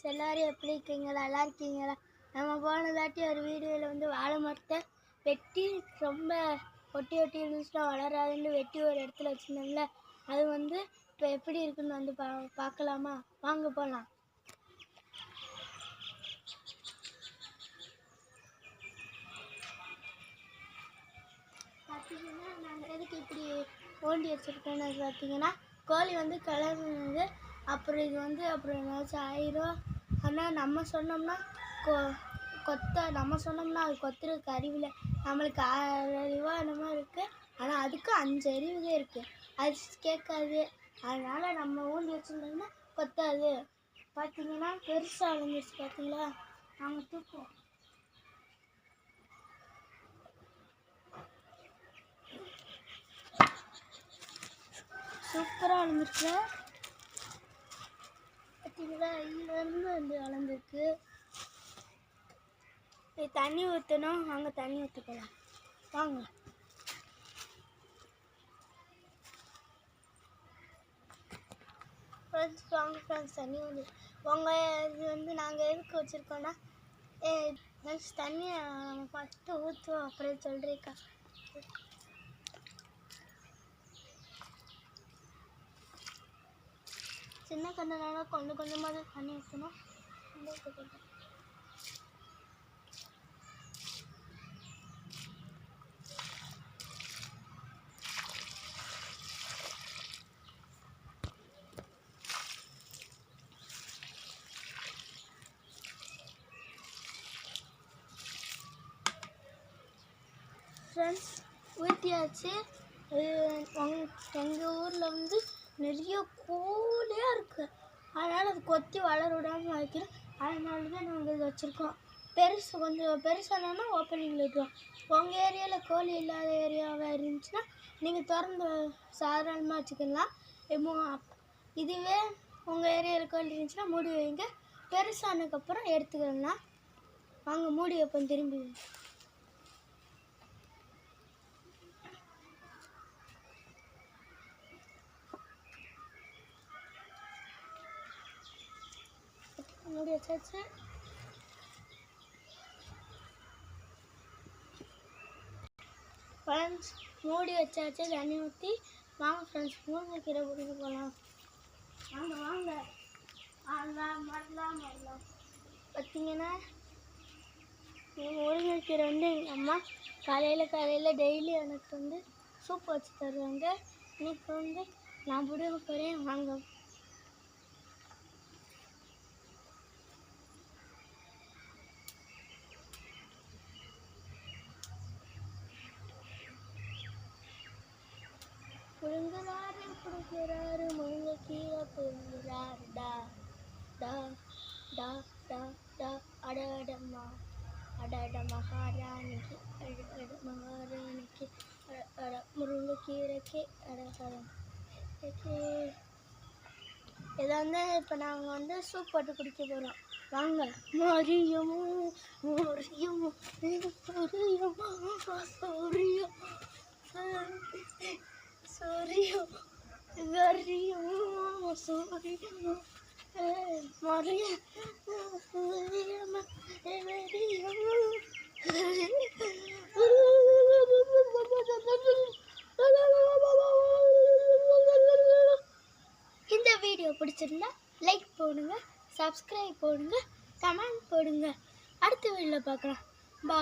Friends எல்லோரும் எப்படி இருக்கீங்க? நல்லா இருக்கீங்களா? நம்ம போனதாட்டி ஒரு வீடியோவில் வந்து வாழை மரத்தை வெட்டி ரொம்ப ஒட்டி ஒட்டி இருந்துச்சுன்னா வளராதுன்னு வெட்டி ஒரு இடத்துல வச்சுருந்தோம்ல. அது வந்து இப்போ எப்படி இருக்குன்னு வந்து பா பார்க்கலாமா? வாங்க போகலாம் பார்த்தீங்கன்னா நாங்கள் எதுக்கு இப்படி ஓண்டி வச்சுருக்கோன்னு பார்த்தீங்கன்னா கோழி வந்து கிளம்புனது அப்புறம் இது வந்து அப்புறம் ஏதாச்சும் ஆயிரும். ஆனால் நம்ம சொன்னோம்னா கொ கொத்த நம்ம சொன்னோம்னா அது கொத்துறதுக்கு அறிவில் நம்மளுக்கு ஆறு அறிவா என்னமோ இருக்குது ஆனால் அதுக்கு அஞ்சு அறிவுகள் இருக்குது அது கேட்காது. அதனால் நம்ம ஊண்டி வச்சுருந்தோம்னா கொத்தாது. பார்த்தீங்கன்னா பெருசாக விழுந்துருச்சு பார்த்தீங்களா நாங்கள் தூக்குவோம். சூப்பராக வளர்ந்துருக்கு பார்த்தீங்களா இதுலேருந்து வந்து வளர்ந்துருக்கு. இது தண்ணி ஊற்றணும் வாங்க தண்ணி ஊற்றிக்கலாம் வாங்க. ஃப்ரெண்ட்ஸ் வாங்க ஃப்ரெண்ட்ஸ் தண்ணி வந்து உங்கள் இது வந்து நாங்கள் எதுக்கு வச்சுருக்கோன்னா ஃப்ரெண்ட்ஸ் தண்ணியை நம்ம ஃபஸ்ட்டு ஊற்றுவோம் அப்படின்னு சொல்கிறீக்கா சின்ன கண்ணனால கொஞ்சம் கொஞ்சமாக தண்ணி ஊற்றணும் ஃப்ரெண்ட்ஸ் ஊற்றியாச்சு எங்கள் ஊரில் வந்து நிறைய கோ இருக்குது அதனால் அது கொத்தி வளர விடாமல் வைக்கிறோம் அதனால தான் நாங்கள் இது வச்சுருக்கோம். பெருசு கொஞ்சம் பெருசானோன்னா ஓப்பனிங்கில் விட்டுருவோம் உங்கள் ஏரியாவில் கோழி இல்லாத ஏரியாவாக இருந்துச்சுன்னா நீங்கள் திறந்து சாதாரணமாக வச்சுக்கலாம். இப்போ இதுவே உங்கள் ஏரியாவில் கோழி இருந்துச்சுன்னா மூடி வைங்க. பெருசானதுக்கப்புறம் எடுத்துக்கலாம். வாங்க மூடி வைப்போம் திரும்பி. மூடி வச்சாச்சு ஃப்ரெண்ட்ஸ் மூடி வச்சாச்சு தண்ணி ஊற்றி வாங்க ஃப்ரெண்ட்ஸ் முருங்கைக்கீரை பிடிக்க போகலாம் வாங்க வாங்க. ஆடலாம் மாடலாம் மாடலாம் பார்த்தீங்கன்னா முருங்கைக்கீரை வந்து எங்கள் அம்மா காலையில் காலையில் டெய்லி எனக்கு வந்து சூப் வச்சு தருவாங்க. இன்னைக்கு வந்து நான் பிடிக்க போகிறேன் வாங்க. புழுங்குறாரு புடுங்குறாரு கீழே போகிறார் டா டா டா டா டா அடடம்மா அடட மகாராணிக்கு அட மகாராணிக்கு அட அட முருங்கைக்கீரைக்கு அட அட இதை வந்து இப்போ நாங்கள் வந்து சூப் போட்டு குடிக்க போகிறோம் வாங்க. மரியமோ மரியமோ மரியமோ மரியம் சூரியம். கரியம் சூரியம் மரிய சூரியம் இந்த வீடியோ பிடிச்சிருந்தா லைக் போடுங்க சப்ஸ்கிரைப் போடுங்க கமெண்ட் போடுங்க. அடுத்த வீடியோவில் பார்க்கலாம். பா